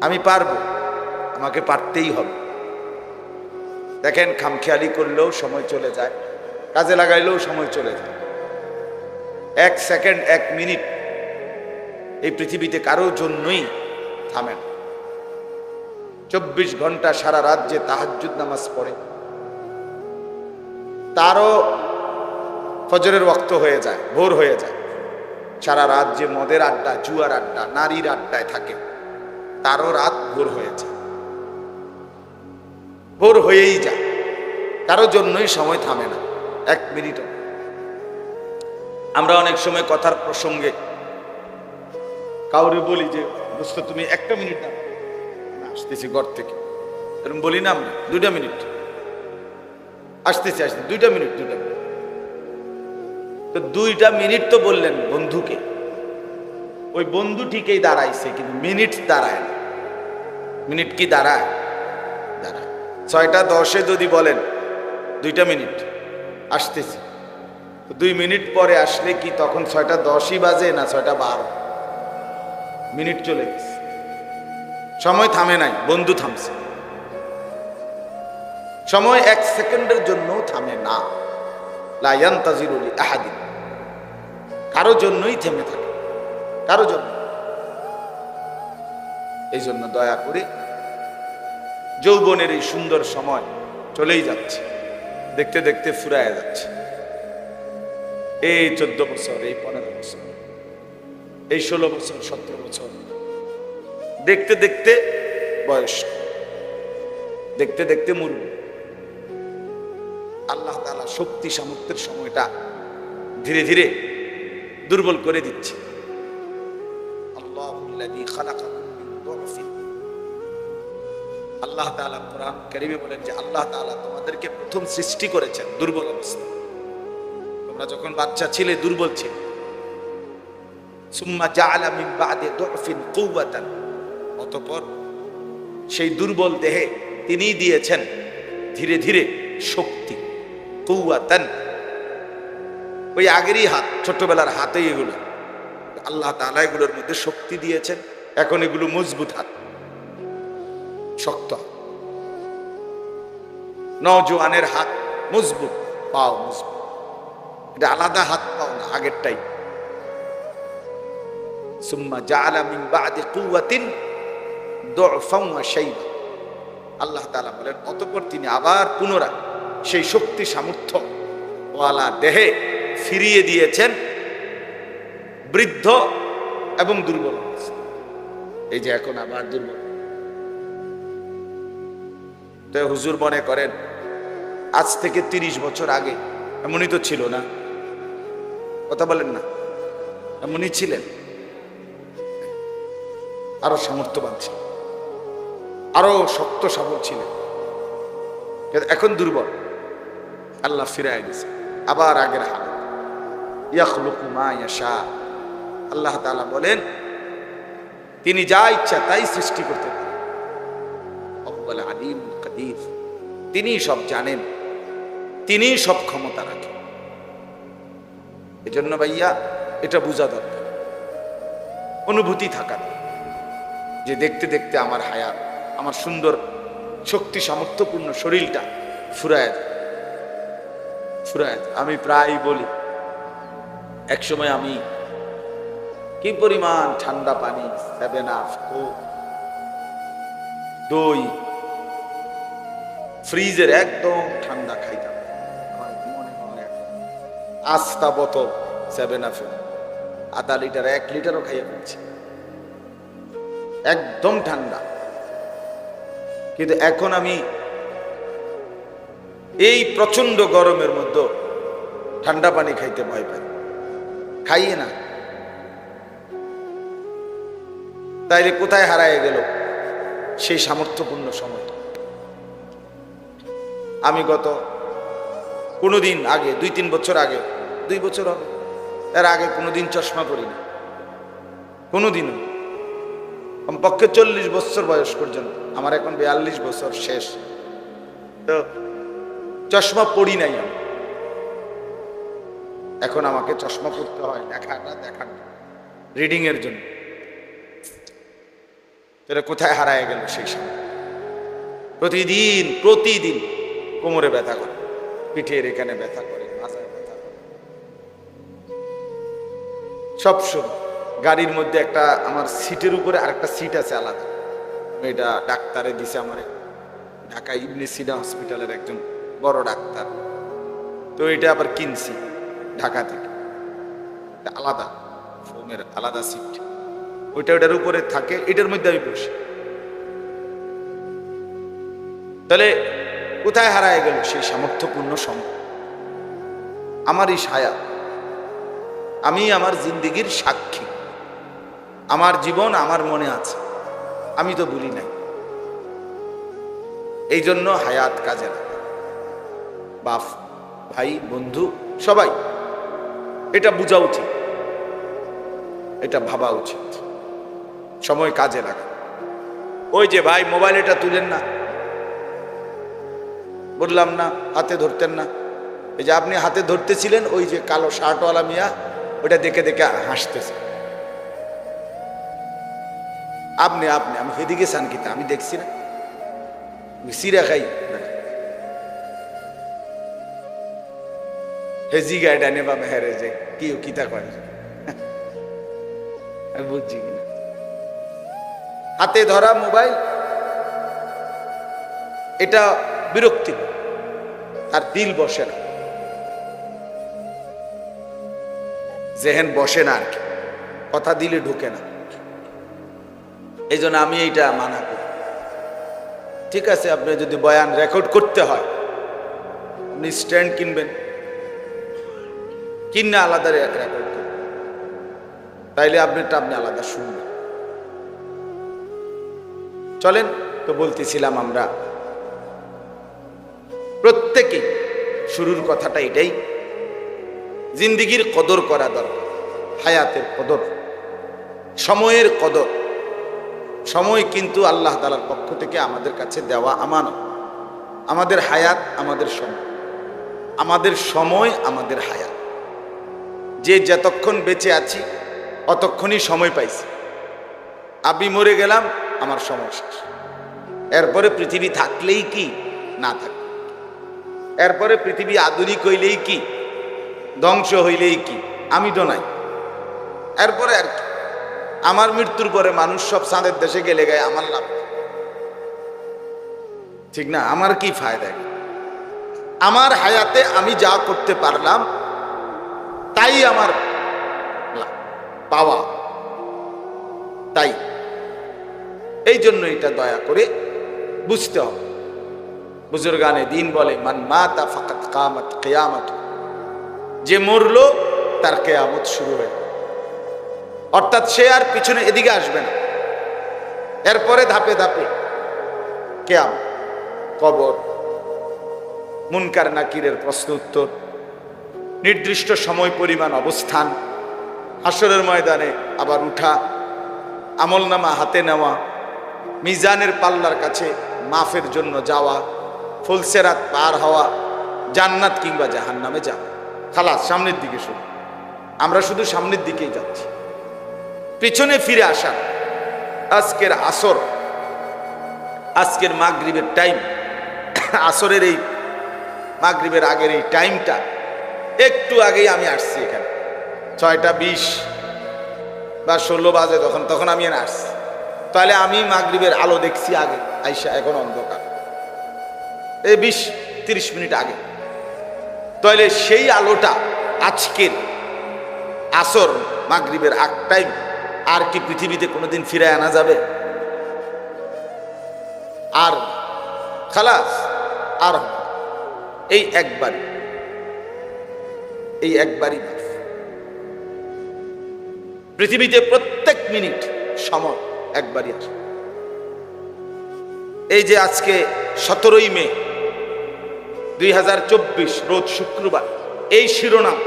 আমি পারব। আমাকে পারতেই হবে। দেখেন, খামখেয়ালি করলেও সময় চলে যায়, কাজে লাগাইলেও সময় চলে যায়। এক সেকেন্ড, এক মিনিট এই পৃথিবীতে কারোর জন্যই থামে না। চব্বিশ ঘণ্টা সারা রাত যে তাহাজ্জুদ নামাজ পড়ে, তারও ফজরের রক্ত হয়ে যায়, ভোর হয়ে যায়। সারা রাত যে মদের আড্ডা, জুয়ার আড্ডা, নারীর আড্ডায় থাকে। তারও রাত ভোর হয়েছে। ভোর হয়েই যায়। কারও জন্যই সময় থামে না। এক মিনিটও। আমরা অনেক সময় কথার প্রসঙ্গে কাউরে বলি যে, দোস্ত, তুমি একটা মিনিট আসতেছি ঘর থেকে। এরকম বলি না আমরা। দুইটা মিনিট। আসতেছি আসতে দুইটা মিনিট দুইটা মিনিট। তো দুইটা মিনিট তো বললেন বন্ধুকে। ওই বন্ধু ঠিকই দাঁড়াইছে, কিন্তু মিনিট দাঁড়ায় না। মিনিট কি দাঁড়ায়? দাঁড়ায়। ছয়টা দশে যদি বলেন, দুইটা মিনিট, আসতেছি। দুই মিনিট পরে আসলে কি তখন ছয়টা দশই বাজে না ছয়টা বারো? মিনিট চলে গেছে। সময় থামে নাই, বন্ধু থামছে। সময় এক সেকেন্ডের জন্য থামে না। লায়ান তাজিরুলি আহাদিন। কারও জন্যই থেমে থাকে। কারও জন্য? এই জন্য দয়া করে যৌবনের এই সুন্দর সময় চলেই যাচ্ছে। দেখতে দেখতে ফুরায় যাচ্ছে। এই চোদ্দ বছর, এই পনেরো বছর, এই ষোলো বছর, সতেরো বছর, দেখতে দেখতে বয়স দেখতে দেখতে মরব আল্লাহ তালা শক্তি সামর্থ্যের সময়টা ধীরে ধীরে দুর্বল করে দিচ্ছে। আল্লাহুল্লাযী খালাকাকুম মিন দু'ফিন। আল্লাহ তাআলা কোরআন বলেন যে আল্লাহ তাআলা তোমাদেরকে প্রথম সৃষ্টি করেছেন দুর্বল অবস্থা। তোমরা যখন বাচ্চা ছিলে, দুর্বল ছিলে। সুম্মা জাআলা মিন দু'ফিন কুওয়াতান। অতঃপর সেই দুর্বল দেহে তিনি দিয়েছেন ধীরে ধীরে শক্তি, কুওয়াতান। ওই আগেরই হাত ছোটবেলার হাতেই এগুলো। আল্লাহ তাআলা এগুলোর মধ্যে শক্তি দিয়েছেন। এখন এগুলো মজবুত হাত। শক্ত হাত। নওজোয়ানের হাত মজবুত, পাও মজবুত। এটা আলাদা হাত পাও না, আগেরটাই। সুম্মা আল্লাহ তাআলা বলেন, অতঃপর তিনি আবার পুনরায় সেই শক্তি সামর্থ্য ওয়ালা দেহে ফিরিয়ে দিয়েছেন। বৃদ্ধ এবং দুর্বল অবস্থা। এই যে এখন আবার দুর্বল। তো হুজুর মনে করেন, আজ থেকে তিরিশ বছর আগে, এমনই তো ছিল না। কথা বলেন না, এমনই ছিলেন। আরও সামর্থ্যবান ছিল আরও শক্ত সাবল ছিলেন। এখন দুর্বল। আল্লাহ ফিরাই দিছে আবার আগের হাল ইয়াখলুকু মা ইয়াশা। আল্লাহ তাআলা বলেন, তিনি যা ইচ্ছা তাই সৃষ্টি করতে পারেন। আলিম কাদির তিনি সব জানেন তিনি সব ক্ষমতা রাখেন। এজন্য ভাইয়া, এটা বোঝা দরকার। অনুভূতি থাকা দরকার। যে দেখতে দেখতে আমার হায়াত, আমার সুন্দর শক্তি সামর্থ্যপূর্ণ শরীরটা ফুরায় যায় ফুরায় আমি প্রায় বলি, একসময় আমি কি পরিমাণ ঠান্ডা পানি? সেভেন আপ দই। ফ্রিজের একদম ঠান্ডা খাইতাম। আস্তা বোতল সেভেন আপ আধা লিটার, এক লিটারও খাইয়ে ফেলছি। একদম ঠান্ডা। কিন্তু এখন আমি এই প্রচণ্ড গরমের মধ্যে ঠান্ডা পানি খাইতে ভয় পাই। খাইয়ে না। তাইলে কোথায় হারায় গেল? সেই সামর্থ্যপূর্ণ সময়টা আমি গত কোনোদিন আগে, দুই তিন বছর আগে, দুই বছর হবে এর আগে কোনোদিন চশমা পরিনি। কোনোদিনও। কমপক্ষে চল্লিশ বছর বয়স পর্যন্ত। আমার এখন বিয়াল্লিশ বছর শেষ। তো চশমা পড়ি নাই আমি। এখন আমাকে চশমা পড়তে হয়, দেখাটা দেখাটা। রিডিং এর জন্য। তাহলে কোথায় হারায় গেল সেই সময়? প্রতিদিন প্রতিদিন কোমরে ব্যথা করে, পিঠের এখানে ব্যথা করে, মাথায় ব্যথা করে। সব সময় গাড়ির মধ্যে একটা আমার সিটের উপরে আরেকটা সিট আছে আলাদা। এটা ডাক্তারে দিছে আমার। ঢাকা ইবনে সিনা হসপিটালের একজন বড় ডাক্তার। তো এটা আবার কিনছি ঢাকা থেকে। আলাদা, ফোমের আলাদা সিট। ওইটা ওটার উপরে থাকে, এটার মধ্যে আমি বসি। তাহলে কোথায় হারায় গেল সেই সামর্থ্যপূর্ণ সময়? আমার এই সায়া আমি আমার জিন্দিগির সাক্ষী। আমার জীবন আমার মনে আছে, আমি তো ভুলি নাই। এই জন্য হায়াত কাজে লাগে। বাপ, ভাই, বন্ধু, সবাই, এটা বোঝা উচিত, এটা ভাবা উচিত। সময় কাজে লাগা। ওই যে ভাই মোবাইল এটা তুলেন না। বললাম, না, হাতে ধরতেন না। এই যে আপনি হাতে ধরতেছিলেন, ওই যে কালো শার্টওয়ালা মিয়া ওটা দেখে দেখে হাসতেছে। আপনি আপনি, আমি সেদিকে চান কিতা আমি দেখছি না। সিরা খাই। হেজি গাইডা নেবা মেহেরে যে কি কিতা আমি বুঝছি হাতে ধরা মোবাইল, এটা বিরক্তি আর দিল বসে না। জেহেন বসে না আর কি, কথা দিলে ঢুকে না। এই আমি এইটা মানা করি। ঠিক আছে, আপনি যদি বয়ান রেকর্ড করতে হয়, আপনি স্ট্যান্ড কিনবেন। কিনে আলাদা রেকর্ড করবেন। তাইলে আপনারটা আপনি আলাদা শুনবেন। চলেন তো বলতেছিলাম আমরা। প্রত্যেকেই শুরুর কথাটা এটাই, জিন্দিগির কদর করা দরকার, হায়াতের কদর, সময়ের কদর। সময় কিন্তু আল্লাহ তালার পক্ষ থেকে আমাদের কাছে দেওয়া আমানত। আমাদের হায়াত, আমাদের সময়। আমাদের সময়, আমাদের হায়াত। যে যতক্ষণ বেঁচে আছি, অতক্ষণই সময় পাইছি। আমি মরে গেলাম আমার শেষ এরপরে পৃথিবী থাকলেই কি? না থাকলে এরপরে পৃথিবী আধুনিক হইলেই কি? ধ্বংস হইলেই কি? আমি তো নাই। এরপরে আর কি? আমার মৃত্যুর পরে মানুষ সব চাঁদের দেশে গেলে গায়ে আমার লাভ ঠিক না? আমার কি ফায়দা? আমার হায়াতে আমি যা করতে পারলাম, তাই আমার পাওয়া। তাই। এই জন্য এটা দয়া করে বুঝতে হবে। বুজুর্গানে দিন বলে, মান মাতা ফাকাত কামাত কেয়ামত। যে মরলো, তার কেয়ামত শুরু হয়ে অর্থাৎ সে আর পিছনে এদিকে আসবে না। এরপরে ধাপে ধাপে কেয়াম কবর, মুনকার নাকিরের প্রশ্ন উত্তর, নির্দিষ্ট সময়, পরিমাণ, অবস্থান আসরের ময়দানে আবার উঠা, আমলনামা হাতে নেওয়া মিজানের পাল্লার কাছে মাফের জন্য যাওয়া ফুলসেরাত পার হওয়া, জান্নাত কিংবা জাহান্নামে যাওয়া। খালাস, সামনের দিকে শুধু আমরা শুধু সামনের দিকেই যাচ্ছি। পিছনে ফিরে আসা আজকের আসর, আজকের মাগরিবের টাইম, আসরের এই মাগরিবের আগের এই টাইমটা, একটু আগেই আমি আসছি এখানে। ছয়টা বিশ বা ষোলো বাজে তখন তখন আমি এখানে আসছি। তাহলে আমি মাগরিবের আলো দেখছি আগে আইসা এখন অন্ধকার। এই বিশ, তিরিশ মিনিট আগে। তাহলে সেই আলোটা আজকের আসর, মাগরিবের আগ টাইম আর কি পৃথিবীতে কোনোদিন ফিরে আনা যাবে? আর খালাস, আর এই একবারই। এই একবারই পৃথিবীতে প্রত্যেক মিনিট সময়। একবারই আসে এই যে আজকে সতেরোই মে দুই রোজ শুক্রবার, এই শিরোনাম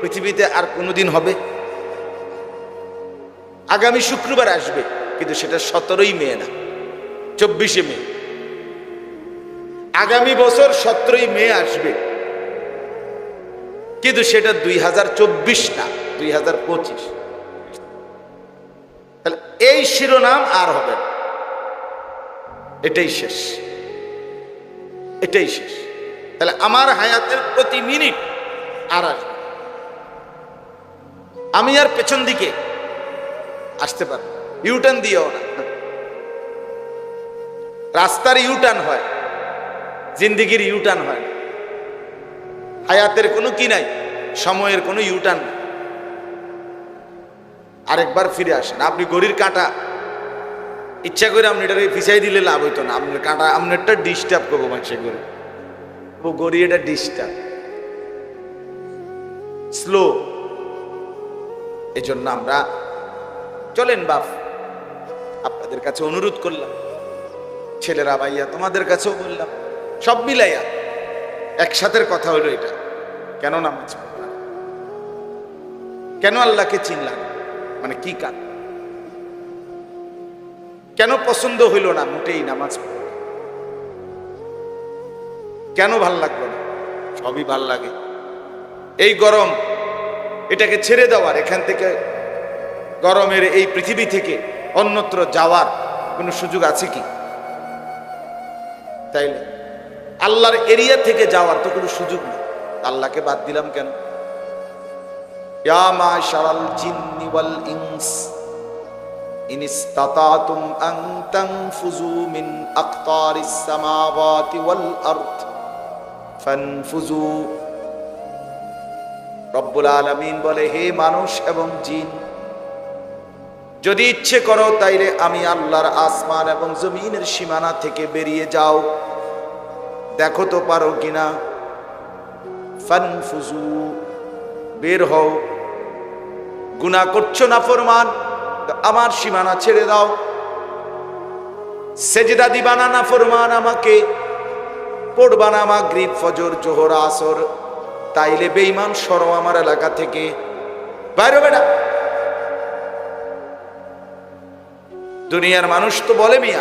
পৃথিবীতে আর কোনোদিন হবে? আগামী শুক্রবার আসবে, কিন্তু সেটা সতেরোই মে না, চব্বিশে মে। আগামী বছর সতেরোই মে আসবে, কিন্তু সেটা দুই হাজার চব্বিশ না, দুই হাজার পঁচিশ। এই শিরোনাম আর হবে না। এটাই শেষ। এটাই শেষ। তাহলে আমার হায়াতের প্রতি মিনিট আর আসবে আমি আর পেছন দিকে আসতে পারব ইউটার্ন দিয়েও না। রাস্তার ইউটার্ন হয়, জিন্দিগির ইউটার্ন হয় হায়াতের কোনো কি নাই, সময়ের কোনো ইউটার্ন নাই। আরেকবার ফিরে আসেন। আপনি গড়ির কাঁটা, ইচ্ছা করে আপনি এটাকে ফিসাই দিলে লাভ হইতো না। আপনার কাঁটা, আপনারটা ডিস্টার্ব করব মানুষে করে। ও গড়ি এটা ডিস্টার্ব স্লো এই জন্য আমরা চলেন বাপ। আপনাদের কাছে অনুরোধ করলাম। ছেলেরা, ভাইয়া, তোমাদের কাছেও বললাম। সব মিলাইয়া একসাথের কথা হলো এটা। কেন নামাজ পড়লাম কেন আল্লাহকে চিনলাম মানে কি কান কেন পছন্দ হইল না মোটেই নামাজ কেন ভালো লাগল না? সবই ভালো লাগে। এই গরম, এটাকে ছেড়ে দেওয়ার এখান থেকে গরমের এই পৃথিবী থেকে অন্যত্র যাওয়ার কোনো সুযোগ আছে কি? তাইলে আল্লাহর এরিয়া থেকে যাওয়ার তো কোনো সুযোগ নেই। আল্লাহকে বাদ দিলাম কেন? ইনস। মিন বলে, হে মানুষ এবং জিন, যদি ইচ্ছে করো তাইলে আমি আল্লাহর আসমান এবং জমিনের সীমানা থেকে বেরিয়ে যাও। দেখো তো পারো কিনা? ফানফুজু বের হও। গুনাহ করছ না ফরমান? আমার সীমানা ছেড়ে দাও। সেজদা দিবানা না ফরমান আমাকে? পড়বা না মাগরিব ফজর, জোহর, আসর। তাইলে বেঈমান সরো আমার এলাকা থেকে। বাইরে বেটা দুনিয়ার মানুষ তো বলে, মিয়া,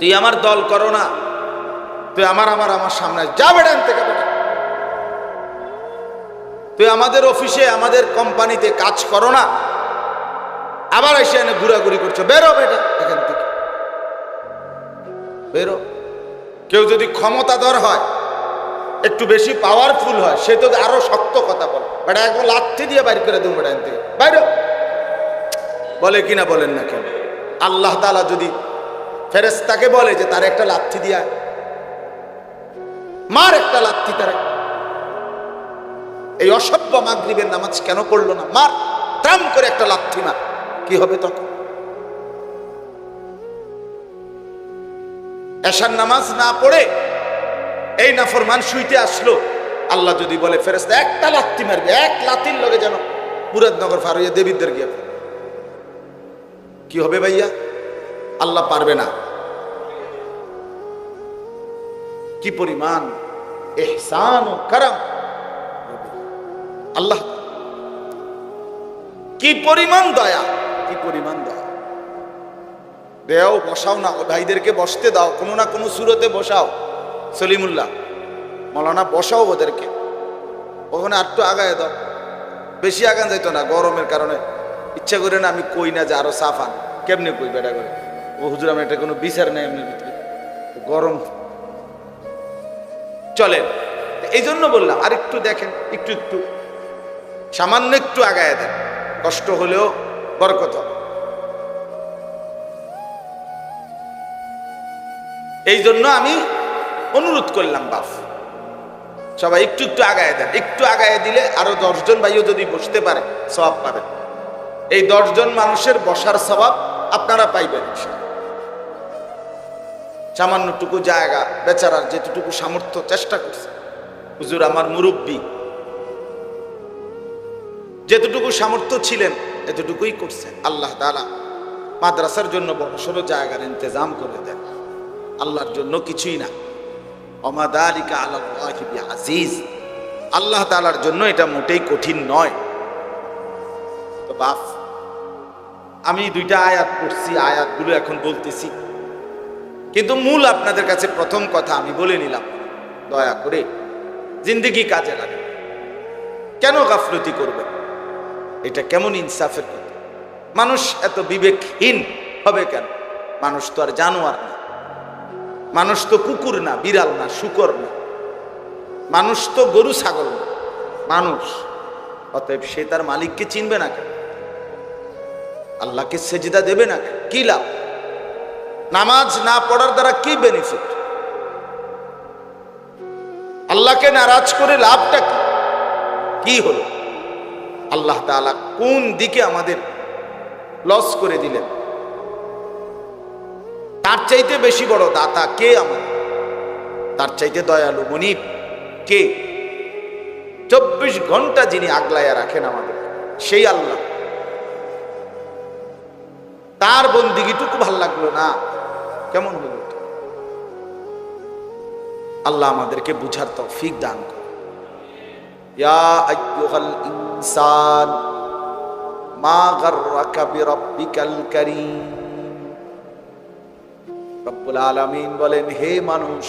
তুই আমার দল করো না। তুই আমার আমার আমার সামনে। যা এখান থেকে তুই আমাদের অফিসে, আমাদের কোম্পানিতে কাজ করো না। আবার এসে এনে ঘোরাঘুরি করছ। বেরো বেটা এখান থেকে। বেরো। কেউ যদি ক্ষমতাধর হয়, একটু বেশি পাওয়ারফুল হয়, সে তো আরও শক্ত কথা বলে। বেটা একবার লাথি দিয়ে বাইর করে দেবো বেটা থেকে। বাইরে। বলে কিনা বলেন না কেন? আল্লাহ তালা যদি ফেরেস্তাকে বলে যে, তার একটা লাথি দিয়া মার একটা লাথি তারা এই অসভ্য মাগরিবের নামাজ কেন করল না? মার ত্রাম করে একটা লাথি মার। কি হবে তখন? এশার নামাজ না পড়ে এই নাফরমান শুইতে আসলো। আল্লাহ যদি বলে ফেরেস্তা একটা লাথি মারবে, এক লাথির লগে যেন মুরাদনগর ফারুইয়া দেবীদের গিয়ে কি হবে ভাইয়া? আল্লাহ পারবে না। কি পরিমাণ? এহসান ও কারাম। আল্লাহ, কি পরিমাণ দয়া? কি পরিমাণ দয়া? দেও, বসাও না, ভাইদেরকে বসতে দাও, কোনো না কোনো সুরতে বসাও। সলিমুল্লাহ, মৌলানা, বসাও ওদেরকে। ওখানে একটু আগায় দাও। বেশি আগান যাইতো না গরমের কারণে। ইচ্ছা করে না আমি কই না যে আরও সাফান কেমনে কই বেটা করে? ও হুজুর আমি এটা কোনো বিচার নেই এমনি গরম। চলেন। এই জন্য বললাম আর একটু দেখেন, একটু একটু। সামান্য একটু আগায় দেন। কষ্ট হলেও বরকত। এই জন্য আমি অনুরোধ করলাম, বাপ। সবাই একটু একটু আগায় দেন। একটু আগায় দিলে আরও দশজন ভাইও যদি বসতে পারে স্বভাব পাবেন। এই দশজন মানুষের বসার স্বভাব আপনারা পাইবেন সামান্যটুকু জায়গা, বেচারার যেটুকু সামর্থ্য, চেষ্টা করছে। হুজুর আমার মুরব্বী। যেতটুকু সামর্থ্য ছিলেন, এতটুকুই করছেন। আল্লাহ তালা মাদ্রাসার জন্য বড় সড়ো জায়গার ইন্তজাম করে দেন। আল্লাহর জন্য কিছুই না। অমাদালিকা আল্লাহি আজিজ আল্লাহ তালার জন্য এটা মোটেই কঠিন নয়। তো বাপ, আমি দুইটা আয়াত পড়ছি, আয়াতগুলো এখন বলতেছি। কিন্তু মূল আপনাদের কাছে প্রথম কথা আমি বলে নিলাম। দয়া করে জিন্দিগি কাজে লাগে কেন গাফলতি করবেন? এটা কেমন ইনসাফের কথা? মানুষ এত বিবেকহীন হবে কেন? মানুষ তো আর জানোয়ার না। মানুষ তো কুকুর না, বিড়াল না, শুকর না। মানুষ তো গরু, ছাগল না। মানুষ, অতএব সে তার মালিককে চিনবে না কেন? আল্লাহকে সেজদা দেবে না কেন? কি লাভ? নামাজ না পড়ার দ্বারা কি বেনিফিট আল্লাহকে নারাজ করে লাভটা কি হলো? আল্লাহ তাআলা কোন দিকে আমাদের লস করে দিলেন? তার চাইতে বেশি বড় দাতা কে আমার তার চাইতে দয়ালু মনিব কে? চব্বিশ ঘণ্টা যিনি আগলাইয়া রাখেন আমাদের, সেই আল্লাহ। তার বন্দিগিটুকু ভালো লাগল না। কেমন হলো? আল্লাহ আমাদেরকে বুঝার তৌফিক দান করে ইয়া ইনসান। মা গাররাকা বিরাব্বিকাল কারীম। রব্বুল আলামিন বলেন, হে মানুষ,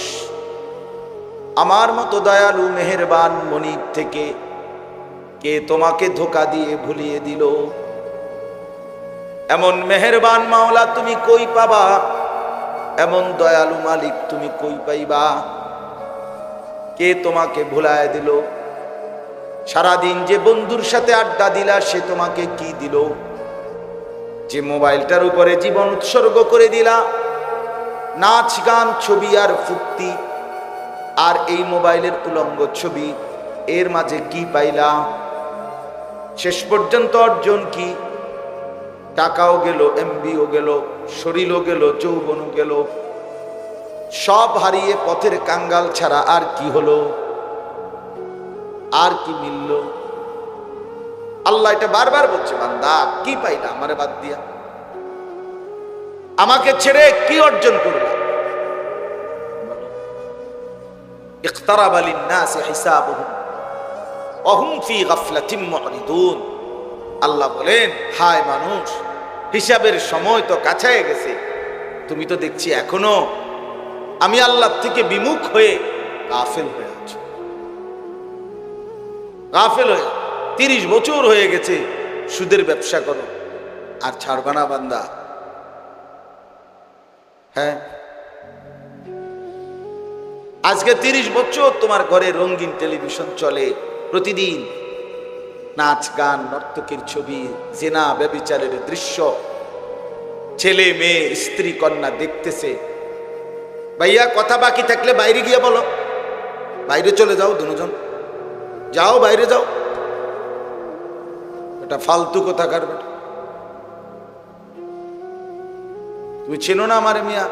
আমার মতো দয়ালু মেহেরবান মনিব থেকে কে তোমাকে ধোকা দিয়ে ভুলিয়ে দিল? এমন মেহেরবান মাওলা তুমি কই পাবা? এমন দয়ালু মালিক তুমি কই পাইবা? কে তোমাকে ভুলায় দিল? সারাদিন যে বন্ধুর সাথে আড্ডা দিলা, সে তোমাকে কি দিল? যে মোবাইলটার উপরে জীবন উৎসর্গ করে দিলা, নাচ, গান, ছবি আর ফুর্তি, আর এই মোবাইলের উলঙ্গ ছবি, এর মাঝে কি পাইলা? শেষ পর্যন্ত অর্জন কি? টাকাও গেল, এমবিও গেল শরীরও গেল, যৌবনও গেল। সব হারিয়ে পথের কাঙ্গাল ছাড়া আর কি হলো? আর কি মিলল আল্লাহ এটা বারবার বলছে বান্দা কি পাইলা আমারে বাদ দিয়া আমাকে ছেড়ে কি অর্জন করলাম اقترب للناس حسابهم وهم في غفلة معرضون আল্লাহ বলেন হায় মানুষ হিসাবের সময় তো কাছে গেছে তুমি তো দেখছি এখনো আমি আল্লাহ থেকে বিমুখ হয়ে গাফেল হয়ে আছো গাফেল হয়ে, তিরিশ বছর হয়ে গেছে সুদের ব্যবসা করো। আর ছাড়বা না বান্দা। হ্যাঁ? আজকে তিরিশ বছর তোমার ঘরে রঙিন টেলিভিশন চলে। প্রতিদিন নাচ, গান, নর্তকের ছবি, জেনা, ব্যবিচারের দৃশ্য। ছেলে, মেয়ে, স্ত্রী, কন্যা দেখতেছে। ভাইয়া, কথা বাকি থাকলে বাইরে গিয়ে বলো। বাইরে চলে যাও দুজন। যাও বাইরে যাও। এটা ফালতু কথা কার বেটা? তুমি চেনো না আমার মিয়া?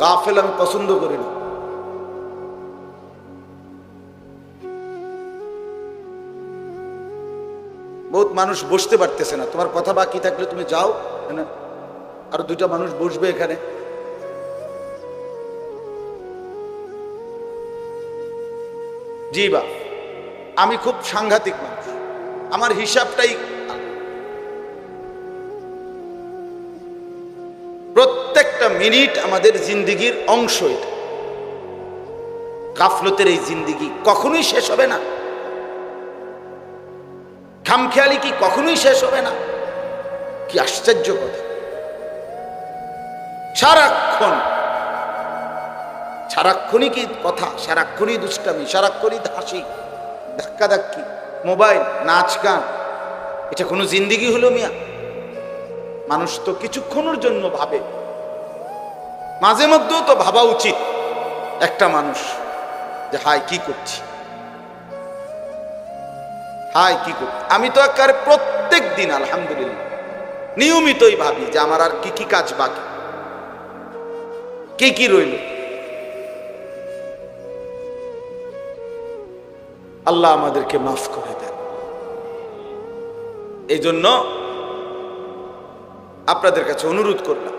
গাফেল আমি পছন্দ করি না। বহুত মানুষ বসতে পারতেছে না। তোমার কথা বাকি থাকলে তুমি যাও আর দুইটা মানুষ বসবে এখানে। জি বা। আমি খুব সাংঘাতিক মানুষ। আমার হিসাবটাই প্রত্যেকটা মিনিট আমাদের জিন্দিগির অংশ এটা। গাফলতের এই জিন্দিগি কখনোই শেষ হবে না। খামখেয়ালি কি কখনোই শেষ হবে না? কি আশ্চর্য কথা। সারাক্ষণ, সারাক্ষণই কি কথা? সারাক্ষণই দুষ্টামি, সারাক্ষণই হাসি। ধাক্কা ধাক্কি মোবাইল, নাচ, গান। এটা কোনো জিন্দিগি হলো মিয়া। মানুষ তো কিছুক্ষণের জন্য ভাবে। মাঝে মধ্যেও তো ভাবা উচিত একটা মানুষ যে হাই কি করছি? হাই কি করছি? আমি তো একবার প্রত্যেক দিন, আলহামদুলিল্লাহ, নিয়মিতই ভাবি যে, আমার আর কি কি কাজ বাকি? কি কি রইল? আল্লাহ আমাদেরকে মাফ করে দেন। এই জন্য আপনাদের কাছে অনুরোধ করলাম